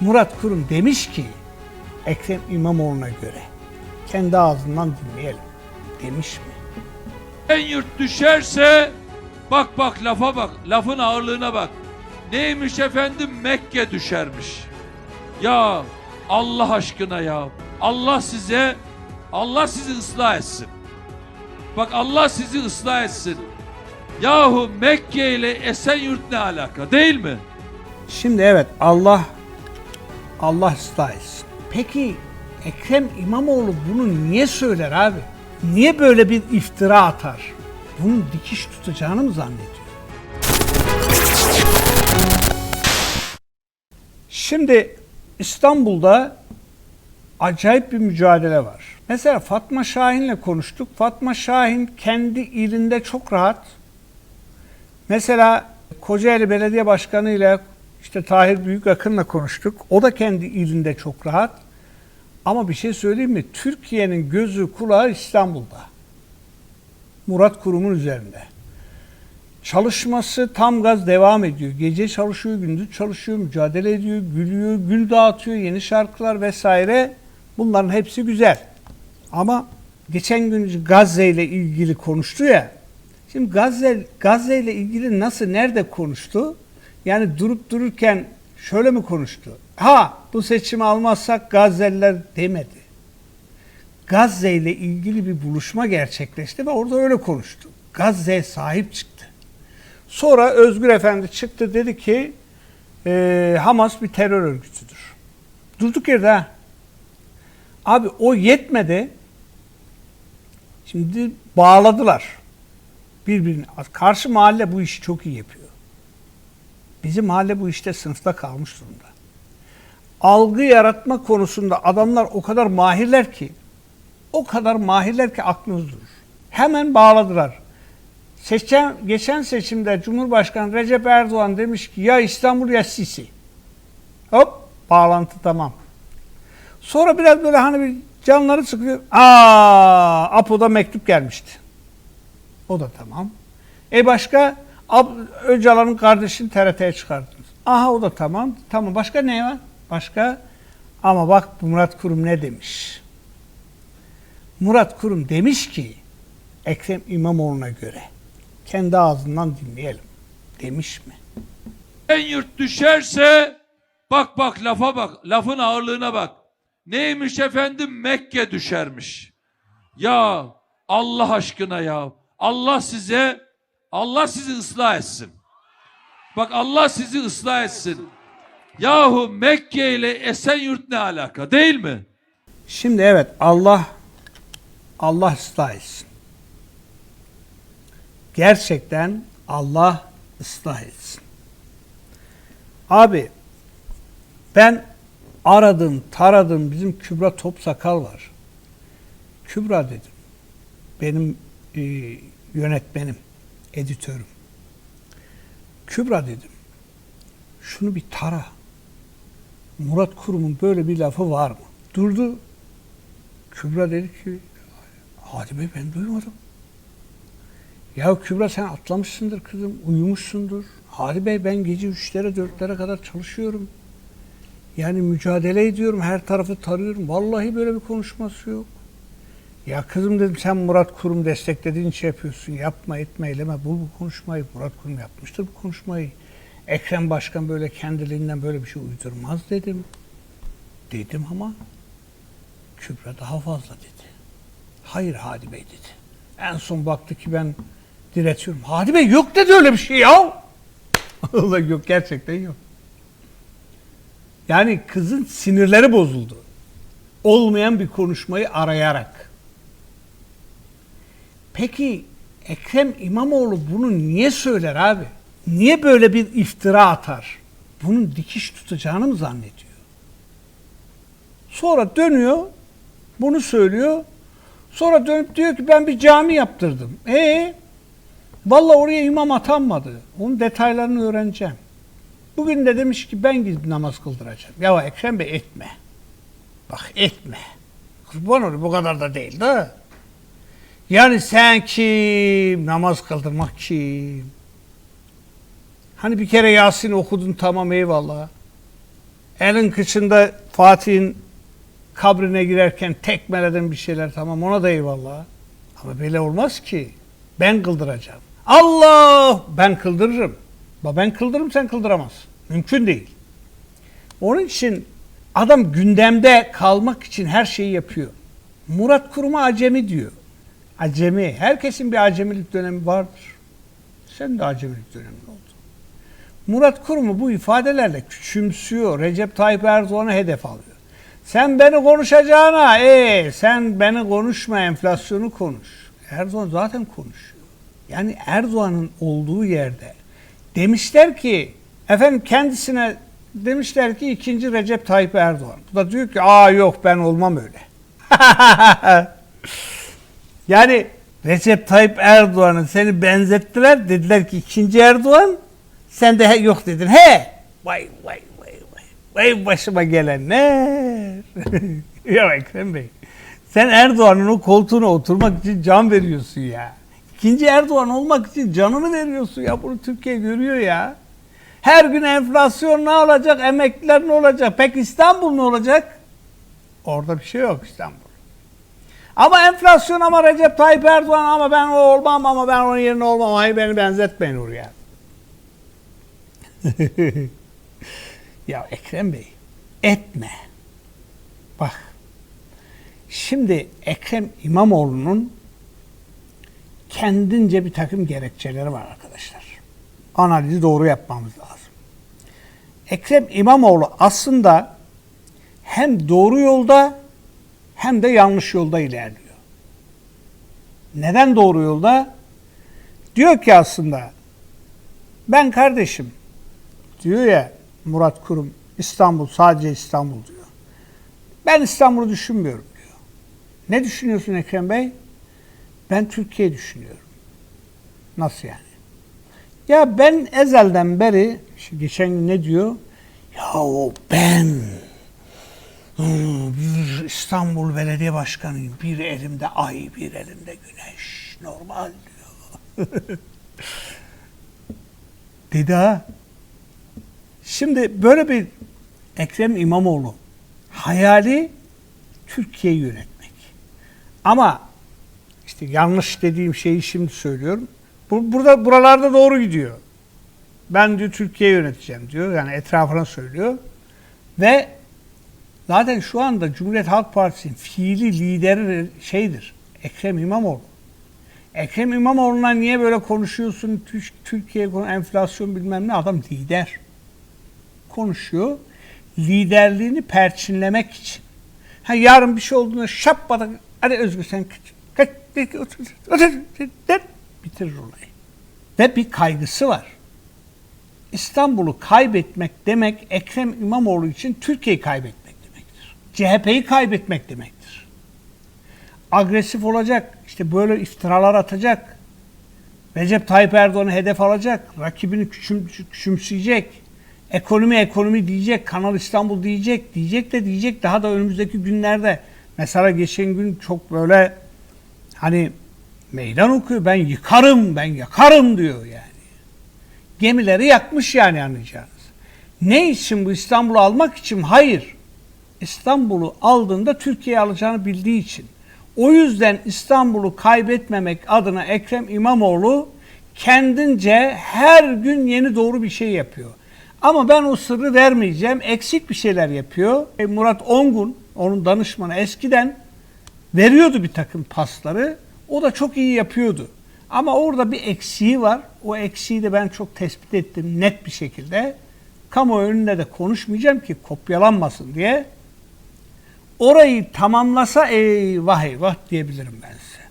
Murat Kurum demiş ki Ekrem İmamoğlu'na göre kendi ağzından dinleyelim demiş mi? En yurt düşerse bak bak lafa bak lafın ağırlığına bak. Neymiş efendim Mekke düşermiş. Ya Allah aşkına ya Allah size Allah sizi ıslah etsin. Bak Allah sizi ıslah etsin. Yahu Mekke ile Esenyurt ne alaka değil mi? Şimdi evet Allah Allah ıslah. Peki Ekrem İmamoğlu bunu niye söyler abi? Niye böyle bir iftira atar? Bunun dikiş tutacağını mı zannediyor? Şimdi İstanbul'da acayip bir mücadele var. Mesela Fatma Şahin'le konuştuk. Fatma Şahin kendi ilinde çok rahat. Mesela Kocaeli Belediye Başkanı ile işte Tahir Büyükakın'la konuştuk. O da kendi ilinde çok rahat. Ama bir şey söyleyeyim mi? Türkiye'nin gözü kulağı İstanbul'da. Murat Kurum'un üzerinde. Çalışması tam gaz devam ediyor. Gece çalışıyor, gündüz çalışıyor, mücadele ediyor, gülüyor, gül dağıtıyor, yeni şarkılar vesaire. Bunların hepsi güzel. Ama geçen gün Gazze ile ilgili konuştu ya. Şimdi Gazze, Gazze ile ilgili nasıl, nerede konuştu? Yani durup dururken şöyle mi konuştu? Ha bu seçimi almazsak Gazze'liler demedi. Gazze ile ilgili bir buluşma gerçekleşti ve orada öyle konuştu. Gazze'ye sahip çıktı. Sonra Özgür Efendi çıktı dedi ki e, Hamas bir terör örgütüdür. Durduk yerde ha. Abi o yetmedi. Şimdi bağladılar birbirine. Karşı mahalle bu işi çok iyi yapıyor. Bizim mahalle bu işte sınıfta kalmış durumda. Algı yaratma konusunda adamlar o kadar mahirler ki o kadar mahirler ki aklınız durur. Hemen bağladılar. Seçen, geçen seçimde Cumhurbaşkanı Recep Erdoğan demiş ki ya İstanbul ya Sisi. Hop bağlantı tamam. Sonra biraz böyle hani bir canları sıkıyor. Aa, Apo'da mektup gelmişti. O da tamam. E başka Ab- Öcalan'ın kardeşini TRT'ye çıkardınız. Aha o da tamam. Tamam başka ne var? Başka ama bak Murat Kurum ne demiş? Murat Kurum demiş ki Ekrem İmamoğlu'na göre kendi ağzından dinleyelim demiş mi? En yurt düşerse bak bak lafa bak lafın ağırlığına bak. Neymiş efendim Mekke düşermiş. Ya Allah aşkına ya Allah size Allah sizi ıslah etsin. Bak Allah sizi ıslah etsin. Yahu Mekke ile Esenyurt ne alaka değil mi? Şimdi evet Allah Allah ıslah etsin. Gerçekten Allah ıslah etsin. Abi ben aradım, taradım bizim Kübra Topsakal var. Kübra dedim. Benim e, yönetmenim, editörüm. Kübra dedim. Şunu bir tara. Murat Kurum'un böyle bir lafı var mı? Durdu. Kübra dedi ki Hadi Bey ben duymadım. Ya Kübra sen atlamışsındır kızım, uyumuşsundur. Hadi Bey ben gece üçlere dörtlere kadar çalışıyorum. Yani mücadele ediyorum, her tarafı tarıyorum. Vallahi böyle bir konuşması yok. Ya kızım dedim sen Murat Kurum desteklediğin şey yapıyorsun. Yapma etme eyleme. Bul bu konuşmayı. Murat Kurum yapmıştır bu konuşmayı. Ekrem Başkan böyle kendiliğinden böyle bir şey uydurmaz dedim. Dedim ama Kübra daha fazla dedi. Hayır Hadi Bey dedi. En son baktı ki ben diretiyorum. Hadi Bey yok dedi öyle bir şey ya. Allah yok gerçekten yok. Yani kızın sinirleri bozuldu. Olmayan bir konuşmayı arayarak. Peki Ekrem İmamoğlu bunu niye söyler abi? Niye böyle bir iftira atar? Bunun dikiş tutacağını mı zannediyor? Sonra dönüyor, bunu söylüyor. Sonra dönüp diyor ki ben bir cami yaptırdım. E Vallahi oraya imam atanmadı. Onun detaylarını öğreneceğim. Bugün de demiş ki ben gidip namaz kıldıracağım. Ya Ekrem Bey etme. Bak etme. Kurban olayım bu kadar da değil de. Yani sen kim? Namaz kıldırmak kim? Hani bir kere Yasin okudun tamam eyvallah. elin kıçında Fatih'in kabrine girerken tekmeledin bir şeyler tamam ona da eyvallah. Ama böyle olmaz ki. Ben kıldıracağım. Allah! Ben kıldırırım. Ben kıldırırım sen kıldıramazsın. Mümkün değil. Onun için adam gündemde kalmak için her şeyi yapıyor. Murat Kurum'a acemi diyor. Acemi. Herkesin bir acemilik dönemi vardır. Sen de acemilik dönemin oldu. Murat Kurum'u bu ifadelerle küçümsüyor. Recep Tayyip Erdoğan'ı hedef alıyor. Sen beni konuşacağına, ee, sen beni konuşma, enflasyonu konuş. Erdoğan zaten konuşuyor. Yani Erdoğan'ın olduğu yerde demişler ki, efendim kendisine demişler ki ikinci Recep Tayyip Erdoğan. Bu da diyor ki, aa yok ben olmam öyle. yani Recep Tayyip Erdoğan'ı seni benzettiler. Dediler ki ikinci Erdoğan. Sen de he- yok dedin. He! Vay vay vay vay. Vay başıma gelenler. ya Ekrem Bey. Sen Erdoğan'ın o koltuğuna oturmak için can veriyorsun ya. İkinci Erdoğan olmak için canını veriyorsun ya. Bunu Türkiye görüyor ya. Her gün enflasyon ne olacak? Emekliler ne olacak? Peki İstanbul ne olacak? Orada bir şey yok İstanbul. Ama enflasyon ama Recep Tayyip Erdoğan ama ben o olmam ama ben onun yerine olmam. Hayır beni benzetmeyin oraya. ya Ekrem Bey etme. Bak. Şimdi Ekrem İmamoğlu'nun kendince bir takım gerekçeleri var arkadaşlar. Analizi doğru yapmamız lazım. Ekrem İmamoğlu aslında hem doğru yolda hem de yanlış yolda ilerliyor. Neden doğru yolda? Diyor ki aslında ben kardeşim diyor ya Murat Kurum İstanbul sadece İstanbul diyor. Ben İstanbul'u düşünmüyorum diyor. Ne düşünüyorsun Ekrem Bey? Ben Türkiye düşünüyorum. Nasıl yani? Ya ben ezelden beri geçen gün ne diyor? Ya o ben bir İstanbul Belediye Başkanıyım. Bir elimde ay, bir elimde güneş. Normal diyor. Dedi ha. Şimdi böyle bir Ekrem İmamoğlu hayali Türkiye'yi yönetmek. Ama işte yanlış dediğim şeyi şimdi söylüyorum. Bu, burada buralarda doğru gidiyor. Ben diyor Türkiye yöneteceğim diyor. Yani etrafına söylüyor. Ve Zaten şu anda Cumhuriyet Halk Partisi'nin fiili lideri şeydir. Ekrem İmamoğlu. Ekrem İmamoğlu'na niye böyle konuşuyorsun? Tü- Türkiye konu enflasyon bilmem ne adam lider. Konuşuyor. Liderliğini perçinlemek için. Ha yarın bir şey olduğunda şapmadan hadi Özgür sen kaç, kaç, otur, otur, der, bitirir olayı. Ve bir kaygısı var. İstanbul'u kaybetmek demek Ekrem İmamoğlu için Türkiye'yi kaybetmek. CHP'yi kaybetmek demektir. Agresif olacak, işte böyle iftiralar atacak. Recep Tayyip Erdoğan'ı hedef alacak, rakibini küçüm, küçümseyecek. Ekonomi ekonomi diyecek, Kanal İstanbul diyecek, diyecek de diyecek daha da önümüzdeki günlerde. Mesela geçen gün çok böyle hani meydan okuyor. Ben yıkarım, ben yakarım diyor yani gemileri yakmış yani anlayacağınız. Ne için bu İstanbul'u almak için? Hayır. İstanbul'u aldığında Türkiye'yi alacağını bildiği için. O yüzden İstanbul'u kaybetmemek adına Ekrem İmamoğlu kendince her gün yeni doğru bir şey yapıyor. Ama ben o sırrı vermeyeceğim. Eksik bir şeyler yapıyor. E, Murat Ongun, onun danışmanı eskiden veriyordu bir takım pasları. O da çok iyi yapıyordu. Ama orada bir eksiği var. O eksiği de ben çok tespit ettim net bir şekilde. Kamu önünde de konuşmayacağım ki kopyalanmasın diye. Orayı tamamlasa eyvah eyvah diyebilirim ben size.